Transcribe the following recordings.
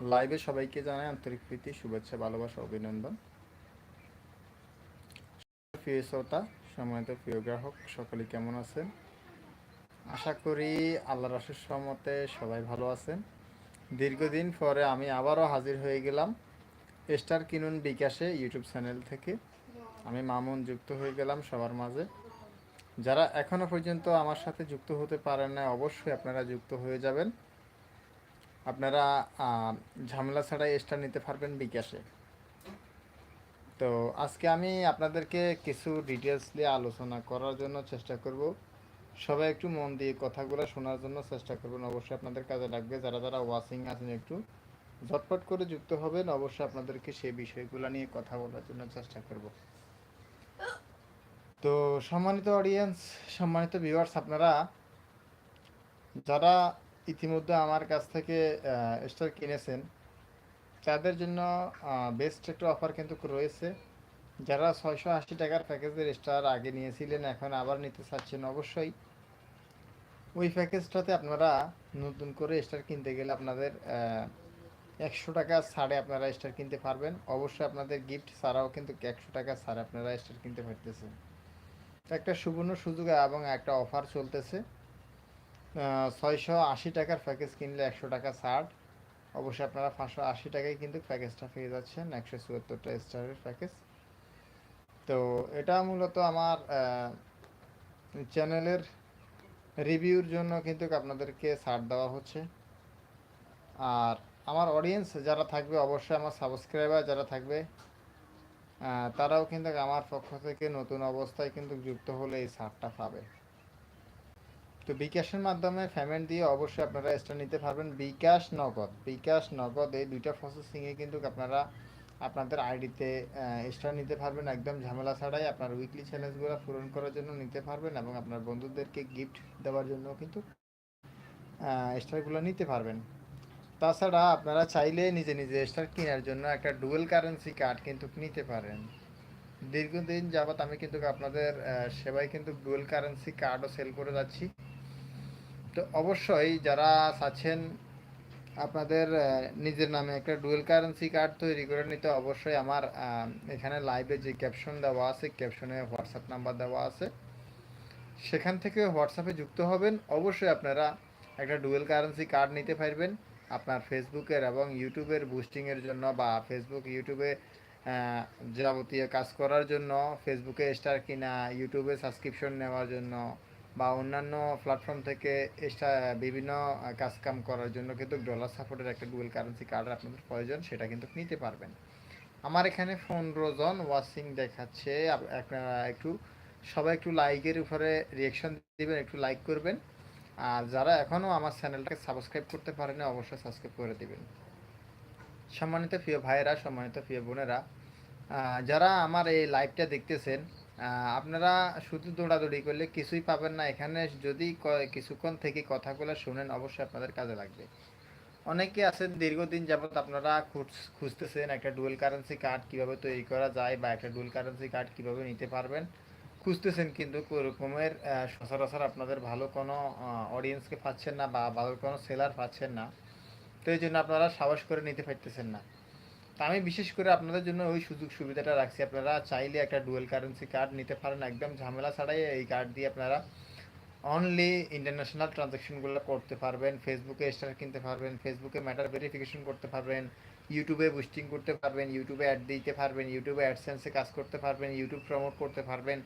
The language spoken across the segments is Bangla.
লাইভে সবাইকে জানাই আন্তরিক প্রীতি, শুভেচ্ছা, ভালোবাসা, অভিনন্দন। প্রিয় শ্রোতা সময়ত প্রিয় গ্রাহক, সকলে কেমন আছেন? আশা করি আল্লাহ রসের সহমতে সবাই ভালো আছেন। দীর্ঘদিন পরে আমি আবারও হাজির হয়ে গেলাম স্টার কিনুন বিকাশে ইউটিউব চ্যানেল থেকে। আমি মামুন যুক্ত হয়ে গেলাম সবার মাঝে। যারা এখনও পর্যন্ত আমার সাথে যুক্ত হতে পারেন না অবশ্যই আপনারা যুক্ত হয়ে যাবেন। আপনারা ঝামেলা ছাড়াই স্টার নিতে পারবেন বিকাশে। তো আজকে আমি আপনাদেরকে কিছু ডিটেলস দিয়ে আলোচনা করার জন্য চেষ্টা করব। সবাই একটু মন দিয়ে কথাগুলো শোনার জন্য চেষ্টা করবেন। অবশ্যই আপনাদের কাজে লাগবে। যারা যারা ওয়াচিং আছেন একটু ঝটপট করে যুক্ত হবেন, অবশ্যই আপনাদেরকে সেই বিষয়গুলো নিয়ে কথা বলার জন্য চেষ্টা করব। তো সম্মানিত অডিয়েন্স সম্মানিত ভিউয়ার্স আপনারা যারা ইতিমধ্যে আমার কাছ থেকে স্টার কিনেছেন। তাদের জন্য বেস্ট একটা অফার কিন্তু রয়েছে। যারা ছয়শো আশি টাকার প্যাকেজের স্টার আগে নিয়েছিলেন, এখন আবার নিতে চাচ্ছেন অবশ্যই। ওই প্যাকেজটাতে আপনারা নতুন করে স্টার কিনতে গেলে আপনাদের একশো টাকা ছাড়ে আপনারা স্টার কিনতে পারবেন। অবশ্যই আপনাদের গিফট ছাড়াও কিন্তু একশো টাকা ছাড়ে আপনারা স্টার কিনতে পারতেছেন। একটা সুবর্ণ সুযোগ এবং একটা অফার চলতেছে। ছয়শো আশি টাকার প্যাকেজ কিনলে একশো টাকা ছাড়। অবশ্যই আপনারা পাঁচশো আশি টাকায় কিন্তু প্যাকেজটা পেয়ে যাচ্ছেন, একশো চুয়াত্তরটা স্টারের প্যাকেজ তো এটা মূলত আমার চ্যানেলের রিভিউর জন্য কিন্তু আপনাদেরকে ছাড় দেওয়া হচ্ছে। আর আমার অডিয়েন্স যারা থাকবে, অবশ্যই আমার সাবস্ক্রাইবার যারা থাকবে তারাও কিন্তু আমার পক্ষ থেকে নতুন অবস্থায় কিন্তু যুক্ত হলে এই ছাড়টা পাবে। তো বিকাশের মাধ্যমে পেমেন্ট দিয়ে অবশ্যই আপনারা স্টার নিতে পারবেন। বিকাশ নগদ বিকাশ নগদ এই দুইটা প্রসেসিংয়ে কিন্তু আপনারা আপনাদের আইডিতে স্টার নিতে পারবেন। একদম ঝামেলা ছাড়াই আপনার উইকলি চ্যালেঞ্জগুলো পূরণ করার জন্য নিতে পারবেন এবং আপনার বন্ধুদেরকে গিফট দেওয়ার জন্য কিন্তু স্টারগুলো নিতে পারবেন। তাছাড়া আপনারা চাইলে নিজে নিজে স্টার কেনার জন্য একটা ডুয়েল কারেন্সি কার্ড কিন্তু নিতে পারেন। দীর্ঘদিন যাবত আমি কিন্তু আপনাদের সেবায় কিন্তু ডুয়েল কারেন্সি কার্ডও সেল করে যাচ্ছি। তো অবশ্যই যারা চাচ্ছেন আপনাদের নিজের নামে একটা ডুয়েল কারেন্সি কার্ড তৈরি করে নিতে অবশ্যই আমার এখানে লাইভে যে ক্যাপশন দেওয়া আছে ক্যাপশনে হোয়াটসঅ্যাপ নাম্বার দেওয়া আছে, সেখান থেকে হোয়াটসঅ্যাপে যুক্ত হবেন। অবশ্যই আপনারা একটা ডুয়েল কারেন্সি কার্ড নিতে পারবেন। আপনার ফেসবুকের এবং ইউটিউবের বুস্টিংয়ের জন্য বা ফেসবুক ইউটিউবে যাবতীয় কাজ করার জন্য ফেসবুকে স্টার কিনা ইউটিউবে সাবস্ক্রিপশন নেওয়ার জন্য বা অন্যান্য প্ল্যাটফর্ম থেকে বিভিন্ন কাজকাম করার জন্য কিন্তু ডলার সাপোর্টের একটা ডুয়েল কারেন্সি কার্ড আপনাদের প্রয়োজন, সেটা কিন্তু নিতে পারবেন। আমার এখানে পনেরো জন ওয়াচিং দেখাচ্ছে আপনারা একটু, সবাই একটু লাইকের উপরে রিয়েকশন দিবেন, একটু লাইক করবেন। আর যারা এখনও আমার চ্যানেলটাকে সাবস্ক্রাইব করতে পারেনি, অবশ্যই সাবস্ক্রাইব করে দিবেন। সম্মানিত প্রিয় ভাইয়েরা, সম্মানিত প্রিয় বোনেরা যারা আমার এই লাইভটা দেখতেছেন আপনারা শুধু দৌড়াদৌড়ি করলে কিছুই পাবেন না। এখানে যদি কিছুক্ষণ থেকে কথাগুলো শুনেন অবশ্যই আপনাদের কাজে লাগবে। অনেকে আছেন দীর্ঘদিন যাবৎ আপনারা খুঁজ- খুঁজতেছেন একটা ডুয়েল কারেন্সি কার্ড কীভাবে তৈরি করা যায় বা একটা ডুয়েল কারেন্সি কার্ড কীভাবে নিতে পারবেন। খুঁজতেছেন কিন্তু ওরকমের আহ, সচরাচর আপনাদের ভালো কোনো অডিয়েন্সকে পাচ্ছেন না বা ভালো কোনো সেলার পাচ্ছেন না। তো এই জন্য আপনারা সাহস করে নিতে পারতেছেন না। আমি বিশেষ করে আপনাদের জন্য ওই সুযোগ সুবিধাটা রাখছি। আপনারা চাইলে একটা ডুয়েল কারেন্সি কার্ড নিতে পারেন। একদম ঝামেলা ছাড়াই এই কার্ড দিয়ে আপনারা অনলি ইন্টারন্যাশনাল ট্রানজ্যাকশনগুলো করতে পারবেন। ফেসবুকে স্টার কিনতে পারবেন। ফেসবুকে ম্যাটার ভেরিফিকেশন করতে পারবেন। ইউটিউবে বুস্টিং করতে পারবেন। ইউটিউবে অ্যাড দিতে পারবেন। ইউটিউবে অ্যাডসেন্সে কাজ করতে পারবেন। ইউটিউব প্রমোট করতে পারবেন।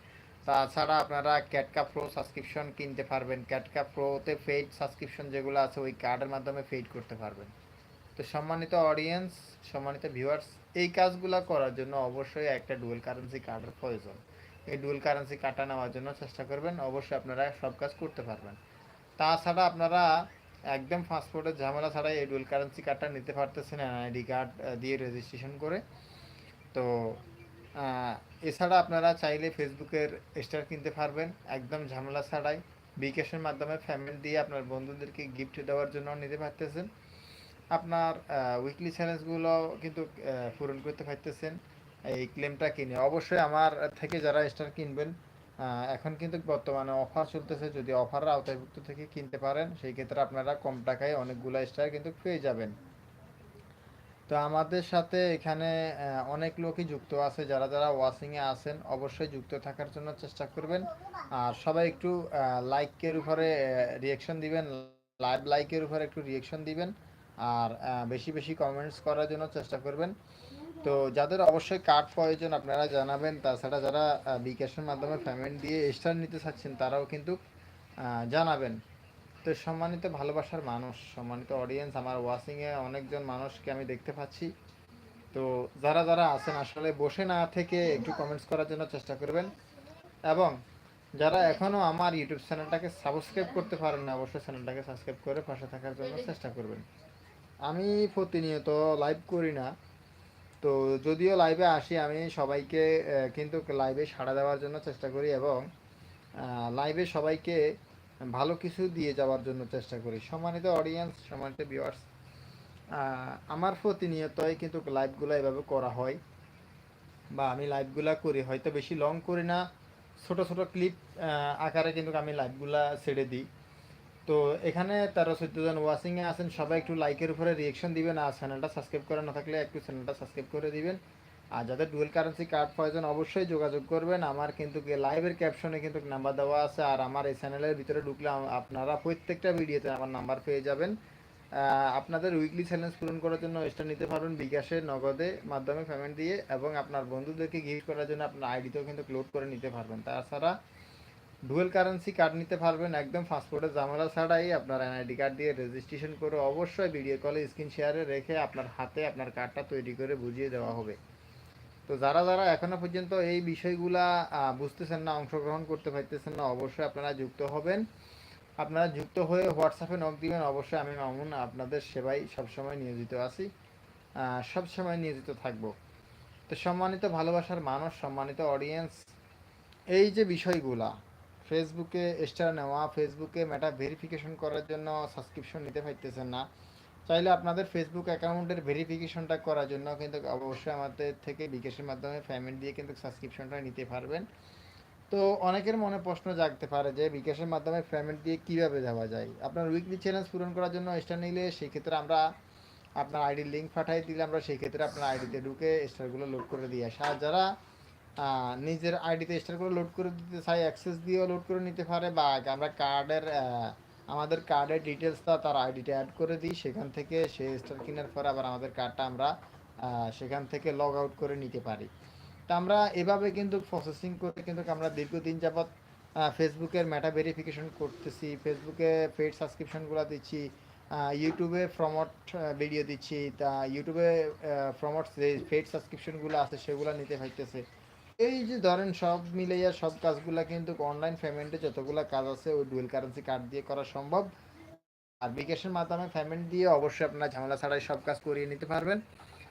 তাছাড়া আপনারা ক্যাটকা প্রো সাবস্ক্রিপশন কিনতে পারবেন। ক্যাটকা প্রোতে পেইড সাবস্ক্রিপশন যেগুলো আছে, ওই কার্ডের মাধ্যমে পেইড করতে পারবেন। তো সম্মানিত অডিয়েন্স সম্মানিত ভিউয়ার্স এই কাজগুলো করার জন্য অবশ্যই একটা ডুয়েল কারেন্সি কার্ডের প্রয়োজন। এই ডুয়েল কারেন্সি কার্ডটা নেওয়ার জন্য চেষ্টা করবেন, অবশ্যই আপনারা সব কাজ করতে পারবেন। তাছাড়া আপনারা একদম পাসপোর্টের ঝামেলা ছাড়াই এই ডুয়েল কারেন্সি কার্ডটা নিতে পারতেছেন এনআইডি কার্ড দিয়ে রেজিস্ট্রেশন করে। তো এছাড়া আপনারা চাইলে ফেসবুকের স্টার কিনতে পারবেন, একদম ঝামেলা ছাড়াই। বিকাশের মাধ্যমে ফ্যামিলি দিয়ে আপনার বন্ধুদেরকে গিফট দেওয়ার জন্য নিতে পারতেছেন। আপনার উইকলি চ্যালেঞ্জগুলো কিন্তু পূরণ করতে পারতেছেন। এই ক্লেমটা কিনে। অবশ্যই আমার থেকে যারা স্টার কিনবেন এখন কিন্তু বর্তমানে অফার চলতেছে। যদি অফারের আওতায়ভুক্ত থেকে কিনতে পারেন, সেই ক্ষেত্রে আপনারা কম টাকায় অনেকগুলো স্টার কিন্তু পেয়ে যাবেন। তো আমাদের সাথে এখানে অনেক লোকই যুক্ত আছে। যারা যারা ওয়াচিংয়ে আছেন, অবশ্যই যুক্ত থাকার জন্য চেষ্টা করবেন। আর সবাই একটু লাইকের উপরে রিয়েকশন দিবেন। লাইভ লাইকের উপরে একটু রিয়েকশন দিবেন। আর বেশি বেশি কমেন্টস করার জন্য চেষ্টা করবেন। তো যাদের অবশ্যই কার্ড প্রয়োজন, আপনারা জানাবেন। তাছাড়া যারা বিকাশের মাধ্যমে পেমেন্ট দিয়ে স্টার নিতে চাচ্ছেন, তারাও কিন্তু জানাবেন। তো সম্মানিত ভালোবাসার মানুষ, সম্মানিত অডিয়েন্স আমার ওয়াচিংয়ে অনেকজন মানুষকে আমি দেখতে পাচ্ছি। তো যারা যারা আছেন, আসলে বসে না থেকে একটু কমেন্টস করার জন্য চেষ্টা করবেন। এবং যারা এখনও আমার ইউটিউব চ্যানেলটাকে সাবস্ক্রাইব করতে পারেন না অবশ্যই চ্যানেলটাকে সাবস্ক্রাইব করে পাশে থাকার জন্য চেষ্টা করবেন। আমি প্রতিনিয়ত লাইভ করি না। তো যদিও লাইভে আসি, আমি সবাইকে কিন্তু লাইভে সাড়া দেওয়ার জন্য চেষ্টা করি এবং লাইভে সবাইকে ভালো কিছু দিয়ে যাওয়ার জন্য চেষ্টা করি। সম্মানিত অডিয়েন্স সম্মানিত ভিউয়ার্স আমার প্রতিনিয়তই কিন্তু লাইভগুলো এভাবে করা হয় বা আমি লাইভগুলা করি। হয়তো বেশি লং করি না, ছোট ছোট ক্লিপ আকারে কিন্তু আমি লাইভগুলা ছেড়ে দিই। তো এখানে তেরো চোদ্দ জন ওয়াচিংয়ে আছেন। সবাই একটু লাইকের উপরে রিয়েকশন দিবেন আর চ্যানেলটা সাবস্ক্রাইব করা না থাকলে একটু চ্যানেলটা সাবস্ক্রাইব করে দিবেন। আর যাদের ডুয়েল কারেন্সি কার্ড প্রয়োজন অবশ্যই যোগাযোগ করবেন। আমার কিন্তু লাইভের ক্যাপশনে কিন্তু নাম্বার দেওয়া আছে। আর আমার এই চ্যানেলের ভিতরে ঢুকলে আপনারা প্রত্যেকটা ভিডিওতে আমার নাম্বার পেয়ে যাবেন। আপনাদের উইকলি চ্যালেঞ্জ পূরণ করার জন্য এক্সট্রা নিতে পারবেন বিকাশে নগদে মাধ্যমে পেমেন্ট দিয়ে। এবং আপনার বন্ধুদেরকে গিফট করার জন্য আপনার আইডিতেও কিন্তু লোড করে নিতে পারবেন। তাছাড়া ডুয়েল কারেন্সি কার্ড নিতে পারবেন, একদম পাসপোর্টের ঝামেলা ছাড়াই। আপনার এনআইডি কার্ড দিয়ে রেজিস্ট্রেশন করে অবশ্যই ভিডিও কলে স্ক্রিন শেয়ারে রেখে আপনার হাতে আপনার কার্ডটা তৈরি করে বুঝিয়ে দেওয়া হবে। তো যারা যারা এখনও পর্যন্ত এই বিষয়গুলা বুঝতেছেন না, অংশগ্রহণ করতে পারতেছেন না, অবশ্যই আপনারা যুক্ত হবেন। আপনারা যুক্ত হয়ে হোয়াটসঅ্যাপে নক দিবেন, অবশ্যই আমি মামুন আপনাদের সেবাই সবসময় নিয়োজিত আছি সবসময় নিয়োজিত থাকব। তো সম্মানিত ভালোবাসার মানুষ, সম্মানিত অডিয়েন্স এই যে বিষয়গুলা ফেসবুকে স্টার নেওয়া ফেসবুকে মেটা ভেরিফিকেশন করার জন্য সাবস্ক্রিপশন নিতে পারতেছেন না। চাইলে আপনাদের ফেসবুক অ্যাকাউন্টের ভেরিফিকেশনটা করার জন্য কিন্তু অবশ্যই আমাদের থেকে বিকাশের মাধ্যমে পেমেন্ট দিয়ে কিন্তু সাবস্ক্রিপশনটা নিতে পারবেন। তো অনেকের মনে প্রশ্ন জাগতে পারে যে বিকাশের মাধ্যমে পেমেন্ট দিয়ে কীভাবে যাওয়া যায়? আপনার উইকলি চ্যালেঞ্জ পূরণ করার জন্য স্টার নিলে সেই ক্ষেত্রে আমরা আপনার আইডির লিঙ্ক পাঠাই দিলে আমরা সেই ক্ষেত্রে আপনার আইডিতে ঢুকে স্টারগুলো লোড করে দিয়ে আসি। যারা নিজের আইডিতে স্টার করে লোড করে দিতে চাই অ্যাক্সেস দিয়েও লোড করে নিতে পারে, বা আমরা কার্ডের আমাদের কার্ডের ডিটেলসটা তার আইডিটা অ্যাড করে দিই, সেখান থেকে সে স্টার কেনার পরে আবার আমাদের কার্ডটা আমরা সেখান থেকে লগ আউট করে নিতে পারি। তা আমরা এভাবে কিন্তু প্রসেসিং করে কিন্তু আমরা দীর্ঘদিন যাবৎ ফেসবুকের মেটা ভেরিফিকেশন করতেছি ফেসবুকে পেড সাবস্ক্রিপশনগুলো দিচ্ছি ইউটিউবে প্রমোট ভিডিও দিচ্ছি, তা ইউটিউবে প্রমোট যে পেড সাবস্ক্রিপশনগুলো আছে সেগুলো নিতে পাইতেছে এই যে ধরেন সব মিলাইয়া সব কাজগুলা কিন্তু অনলাইন পেমেন্টে যতগুলা কাজ আছে, ওই ডুয়েল কারেন্সি কার্ড দিয়ে করা সম্ভব। আর বিকাশের মাধ্যমে পেমেন্ট দিয়ে অবশ্যই আপনারা ঝামেলা ছাড়াই সব কাজ করিয়ে নিতে পারবেন।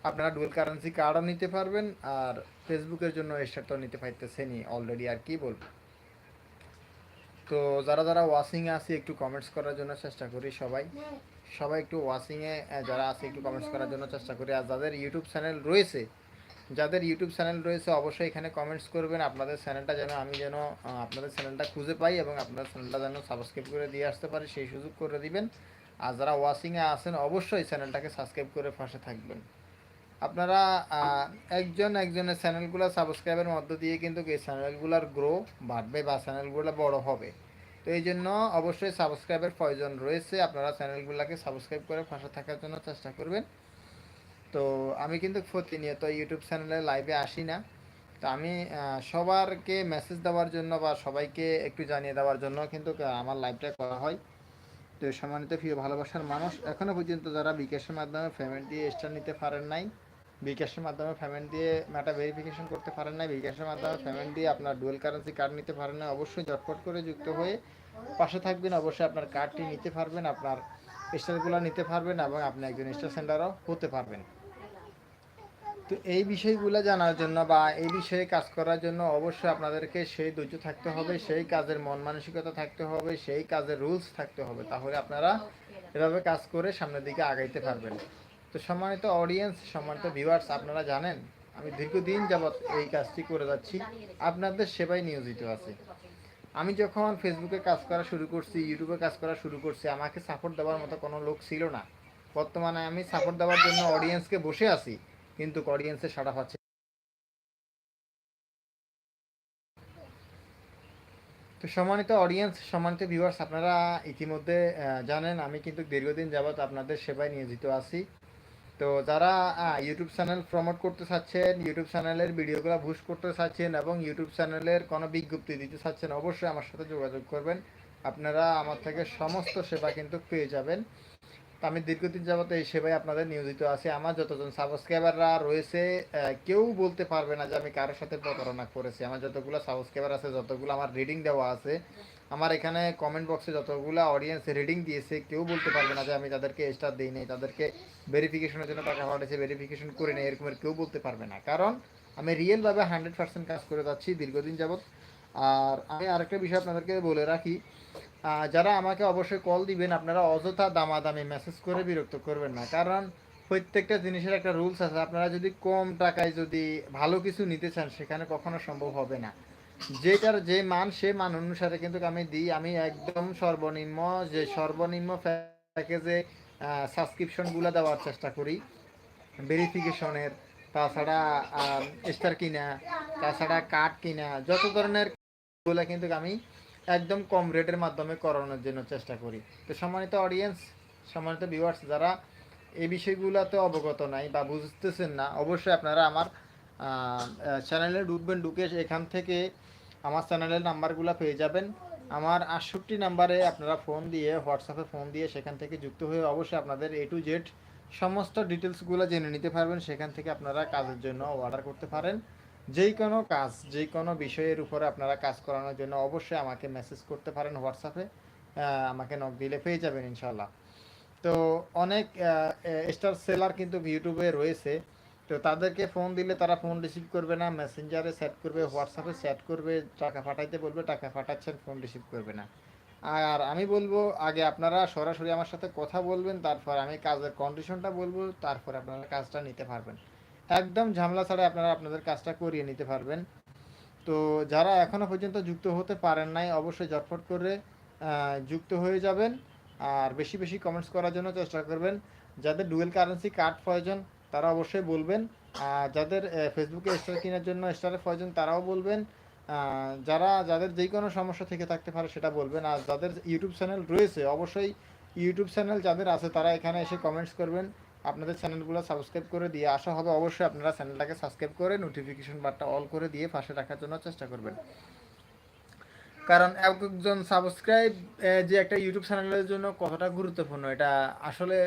আপনারা ডুয়েল কারেন্সি কার্ডও নিতে পারবেন, আর ফেসবুকের জন্য এক্সট্রা নিতে পারতেছেনই অলরেডি আর কি বলব। তো যারা যারা ওয়াচিংয়ে আছে, একটু কমেন্টস করার জন্য চেষ্টা করি সবাই। সবাই একটু ওয়াচিংয়ে যারা আছে, একটু কমেন্টস করার জন্য চেষ্টা করি। আর যাদের ইউটিউব চ্যানেল রয়েছে যাদের ইউটিউব চ্যানেল রয়েছে, অবশ্যই এখানে কমেন্টস করবেন। আপনাদের চ্যানেলটা যেন আমি যেন আপনাদের চ্যানেলটা খুঁজে পাই এবং আপনাদের চ্যানেলটা যেন সাবস্ক্রাইব করে দিয়ে আসতে পারি, সেই সুযোগ করে দিবেন। আর যারা ওয়াচিংয়ে আছেন, অবশ্যই চ্যানেলটাকে সাবস্ক্রাইব করে পাশে থাকবেন। আপনারা একজন একজনের চ্যানেলগুলো সাবস্ক্রাইবের মধ্য দিয়ে কিন্তু এই চ্যানেলগুলোর গ্রো বাড়বে বা চ্যানেলগুলো বড় হবে। তো এই জন্য অবশ্যই সাবস্ক্রাইবের প্রয়োজন রয়েছে। আপনারা চ্যানেলগুলোকে সাবস্ক্রাইব করে পাশে থাকার জন্য চেষ্টা করবেন। তো আমি কিন্তু প্রতিনিয়ত ইউটিউব চ্যানেলে লাইভে আসি না। তো আমি সবারকে মেসেজ দেওয়ার জন্য বা সবাইকে একটু জানিয়ে দেওয়ার জন্য কিন্তু আমার লাইভটা করা হয়। তো সম্মানিত প্রিয় ভালোবাসার মানুষ এখনও পর্যন্ত যারা বিকাশের মাধ্যমে পেমেন্ট দিয়ে স্টার নিতে পারেন নাই, বিকাশের মাধ্যমে পেমেন্ট দিয়ে ম্যাটা ভেরিফিকেশন করতে পারেন নাই, বিকাশের মাধ্যমে পেমেন্ট দিয়ে আপনার ডুয়েল কারেন্সি কার্ড নিতে পারেন না অবশ্যই ঝটপট করে যুক্ত হয়ে পাশে থাকবেন। অবশ্যই আপনার কার্ডটি নিতে পারবেন, আপনার স্টারগুলো নিতে পারবেন এবং আপনি একজন স্টার সেন্টারও হতে পারবেন। তো এই বিষয়গুলো জানার জন্য বা এই বিষয়ে কাজ করার জন্য অবশ্যই আপনাদেরকে সেই ধৈর্য থাকতে হবে, সেই কাজের মন মানসিকতা থাকতে হবে, সেই কাজের রুলস থাকতে হবে। তাহলে আপনারা এভাবে কাজ করে সামনের দিকে আগাইতে পারবেন। তো সম্মানিত অডিয়েন্স সম্মানিত ভিউয়ার্স আপনারা জানেন, আমি দীর্ঘদিন যাবৎ এই কাজটি করে যাচ্ছি। আপনাদের সেবায় নিয়োজিত আছে। আমি যখন ফেসবুকে কাজ করা শুরু করছি ইউটিউবে কাজ করা শুরু করছি, আমাকে সাপোর্ট দেওয়ার মতো কোনো লোক ছিল না। বর্তমানে আমি সাপোর্ট দেওয়ার জন্য অডিয়েন্সকে বসে আছি। কিন্তু অডিয়েন্সে সাড়া পাচ্ছে। তো সম্মানিত অডিয়েন্স সম্মানিত ভিউয়ার্স আপনারা ইতিমধ্যে জানেন আমি কিন্তু দীর্ঘদিন যাবৎ আপনাদের সেবায় নিয়োজিত আছি। তো যারা ইউটিউব চ্যানেল প্রমোট করতে চাচ্ছেন ইউটিউব চ্যানেলের ভিডিওগুলো বুশ করতে চাচ্ছেন এবং ইউটিউব চ্যানেলের কোনো বিজ্ঞপ্তি দিতে চাচ্ছেন, অবশ্যই আমার সাথে যোগাযোগ করবেন। আপনারা আমার থেকে সমস্ত সেবা কিন্তু পেয়ে যাবেন। তো আমি দীর্ঘদিন যাবত এই সেবায় আপনাদের নিয়োজিত আছি। আমার যতজন সাবস্ক্রাইবাররা রয়েছে কেউ বলতে পারবে না যে আমি কারোর সাথে প্রতারণা করেছি। আমার যতগুলো সাবস্ক্রাইবার আছে, যতগুলো আমার রিডিং দেওয়া আছে, আমার এখানে কমেন্ট বক্সে যতগুলো অডিয়েন্স রিডিং দিয়েছে, কেউ বলতে পারবে না যে আমি তাদেরকে স্টার দিই নাই, তাদেরকে ভেরিফিকেশনের জন্য টাকা পাঠিয়েছে ভেরিফিকেশন করে নেই এরকমের কেউ বলতে পারবে না। কারণ আমি রিয়েলভাবে হান্ড্রেড পার্সেন্ট কাজ করে যাচ্ছি দীর্ঘদিন যাবত। আর আমি আরেকটা বিষয় আপনাদেরকে বলে রাখি যারা আমাকে অবশ্যই কল দিবেন, আপনারা অযথা দামাদামি মেসেজ করে বিরক্ত করবেন না। কারণ প্রত্যেকটা জিনিসের একটা রুলস আছে। আপনারা যদি কম টাকায় যদি ভালো কিছু নিতে চান, সেখানে কখনো সম্ভব হবে না। যেটার যে মান, সে মান অনুসারে কিন্তু আমি দিই। আমি একদম সর্বনিম্ন যে সর্বনিম্ন প্যাকেজে সাবস্ক্রিপশনগুলো দেওয়ার চেষ্টা করি। ভেরিফিকেশনের তাছাড়া স্টার কিনা, তাছাড়া কার্ড কিনা, যত ধরনের কিন্তু আমি একদম কম রেটের মাধ্যমে করানোর জন্য চেষ্টা করি। তো সম্মানিত অডিয়েন্স সম্মানিত ভিউয়ার্স যারা এই বিষয়গুলোতে অবগত নাই বা বুঝতেছেন না, অবশ্যই আপনারা আমার চ্যানেলে ঢুকবেন, ঢুকে এখান থেকে আমার চ্যানেলের নাম্বারগুলো পেয়ে যাবেন। আমার আটষট্টি নাম্বারে আপনারা ফোন দিয়ে হোয়াটসঅ্যাপে ফোন দিয়ে সেখান থেকে যুক্ত হয়ে অবশ্যই আপনাদের এ টু জেড সমস্ত ডিটেলসগুলো জেনে নিতে পারবেন। সেখান থেকে আপনারা কাজের জন্য অর্ডার করতে পারেন। যেই কোনো কাজ যেই কোনো বিষয়ের উপরে আপনারা কাজ করানোর জন্য অবশ্যই আমাকে মেসেজ করতে পারেন হোয়াটসঅ্যাপে আমাকে নক দিলে পেয়ে যাবেন ইনশাল্লাহ তো অনেক স্টার সেলার কিন্তু ইউটিউবে রয়েছে। তো তাদেরকে ফোন দিলে তারা ফোন রিসিভ করবে না মেসেঞ্জারে সেট করবে হোয়াটসঅ্যাপে সেট করবে, টাকা পাঠাইতে বলবে, টাকা পাঠাচ্ছেন ফোন রিসিভ করবে না। আর আমি বলব, আগে আপনারা সরাসরি আমার সাথে কথা বলবেন, তারপর আমি কাজের কন্ডিশনটা বলব, তারপর আপনারা কাজটা নিতে পারবেন। একদম ঝামেলা ছাড়া আপনারা আপনাদের কাজটা করিয়ে নিতে পারবেন। তো যারা এখনও পর্যন্ত যুক্ত হতে পারেন নাই, অবশ্যই ঝটফট করে যুক্ত হয়ে যাবেন আর বেশি বেশি কমেন্টস করার জন্য চেষ্টা করবেন। যাদের ডুয়েল কারেন্সি কার্ড প্রয়োজন, তারা অবশ্যই বলবেন। যাদের ফেসবুকে স্টার কেনার জন্য স্টারের প্রয়োজন, তারাও বলবেন। যারা, যাদের যে কোনো সমস্যা থেকে থাকতে পারে সেটা বলবেন। আর যাদের ইউটিউব চ্যানেল রয়েছে, অবশ্যই ইউটিউব চ্যানেল যাদের আছে, তারা এখানে এসে কমেন্টস করবেন। আপনাদের চ্যানেলগুলো সাবস্ক্রাইব করে দিয়ে আসা হবে অবশ্যই। আপনারা চ্যানেলটাকে সাবস্ক্রাইব করে নোটিফিকেশন বারটা অল করে দিয়ে পাশে রাখার জন্য চেষ্টা করবেন। কারণ একজন সাবস্ক্রাইব যে একটা ইউটিউব চ্যানেলের জন্য কতটা গুরুত্বপূর্ণ, এটা আসলে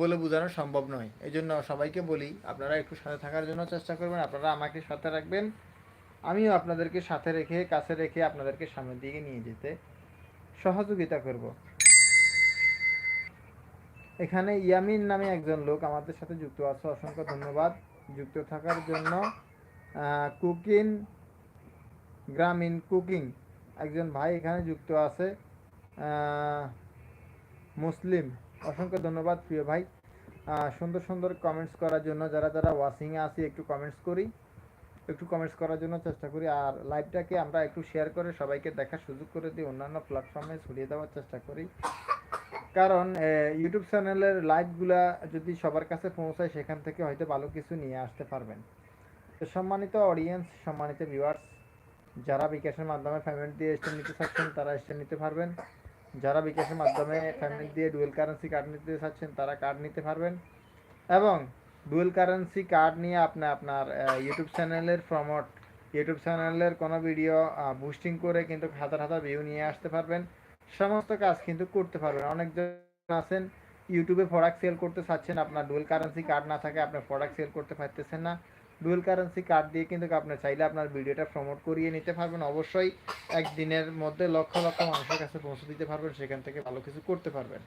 বলে বোঝানো সম্ভব নয়। এই জন্য সবাইকে বলি, আপনারা একটু সাথে থাকার জন্য চেষ্টা করবেন, আপনারা আমাকে সাথে রাখবেন, আমিও আপনাদেরকে সাথে রেখে, কাছে রেখে আপনাদেরকে সামনের দিকে নিয়ে যেতে সহযোগিতা করব। এখানে ইয়ামিন নামে একজন লোক আমাদের সাথে যুক্ত আছে, অসংখ্য ধন্যবাদ যুক্ত থাকার জন্য। কুকিং গ্রামীণ কুকিং, একজন ভাই এখানে যুক্ত আছে। মুসলিম, অসংখ্য ধন্যবাদ প্রিয় ভাই। সুন্দর সুন্দর কমেন্টস করার জন্য, যারা যারা ওয়াচিংয়ে আছি, একটু কমেন্টস করি, একটু কমেন্টস করার জন্য চেষ্টা করি। আর লাইভটাকে আমরা একটু শেয়ার করে সবাইকে দেখার সুযোগ করে দিই অন্যান্য প্ল্যাটফর্মে ছড়িয়ে দেওয়ার চেষ্টা করি। কারণ ইউটিউব চ্যানেলের লাইভগুলা যদি সবার কাছে পৌঁছায়, সেখান থেকে হয়তো ভালো কিছু নিয়ে আসতে পারবেন। তো সম্মানিত অডিয়েন্স সম্মানিত ভিউয়ার্স যারা বিকাশের মাধ্যমে পেমেন্ট দিয়ে স্টেন নিতে চাচ্ছেন, তারা স্টেন নিতে পারবেন। যারা বিকাশের মাধ্যমে পেমেন্ট দিয়ে ডুয়েল কারেন্সি কার্ড নিতে চাচ্ছেন, তারা কার্ড নিতে পারবেন। এবং ডুয়েল কারেন্সি কার্ড নিয়ে আপনি, আপনার ইউটিউব চ্যানেলের প্রমোট ইউটিউব চ্যানেলের কোনো ভিডিও বুস্টিং করে কিন্তু হাজার হাজার ভিউ নিয়ে আসতে পারবেন। সমস্ত কাজ কিন্তু করতে পারবেন। অনেকজন আছেন ইউটিউবে প্রোডাক্ট সেল করতে চাচ্ছেন, আপনার ডুয়েল কারেন্সি কার্ড না থাকে আপনার প্রোডাক্ট সেল করতে পারতেছেন না। ডুয়েল কারেন্সি কার্ড দিয়ে কিন্তু আপনি চাইলে আপনার ভিডিওটা প্রমোট করিয়ে নিতে পারবেন। অবশ্যই একদিনের মধ্যে লক্ষ লক্ষ মানুষের কাছে পৌঁছে দিতে পারবেন, সেখান থেকে ভালো কিছু করতে পারবেন।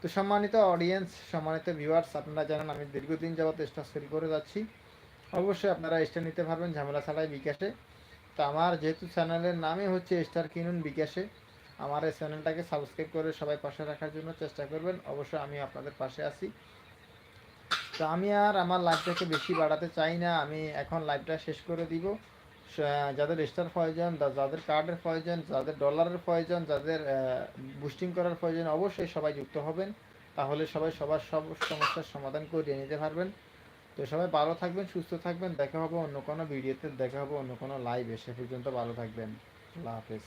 তো সম্মানিত অডিয়েন্স সম্মানিত ভিউয়ার্স আপনারা জানেন আমি দীর্ঘদিন যাবত স্টার সেল করে যাচ্ছি। অবশ্যই আপনারা স্টার নিতে পারবেন, ঝামেলা ছাড়াই বিকাশে। তো আমার যেহেতু চ্যানেলের নামই হচ্ছে স্টার কিনুন বিকাশে। আমার এই চ্যানেলটাকে সাবস্ক্রাইব করে সবাই পাশে রাখার জন্য চেষ্টা করবেন। অবশ্যই আমি আপনাদের পাশে আছি। তো আমি আর আমার লাইভটাকে বেশি বাড়াতে চাই না। আমি এখন লাইভটা শেষ করে দিব। যাদের স্টার প্রয়োজন যাদের কার্ডের প্রয়োজন, যাদের ডলারের প্রয়োজন, যাদের বুস্টিং করার প্রয়োজন, অবশ্যই সবাই যুক্ত হবেন। তাহলে সবাই সবার সব সমস্যার সমাধান করিয়ে নিতে পারবেন। তো সবাই ভালো থাকবেন, সুস্থ থাকবেন। দেখা হবে অন্য কোনো ভিডিওতে দেখা হবে অন্য কোনো লাইভে সে পর্যন্ত ভালো থাকবেন। আল্লাহ হাফেজ।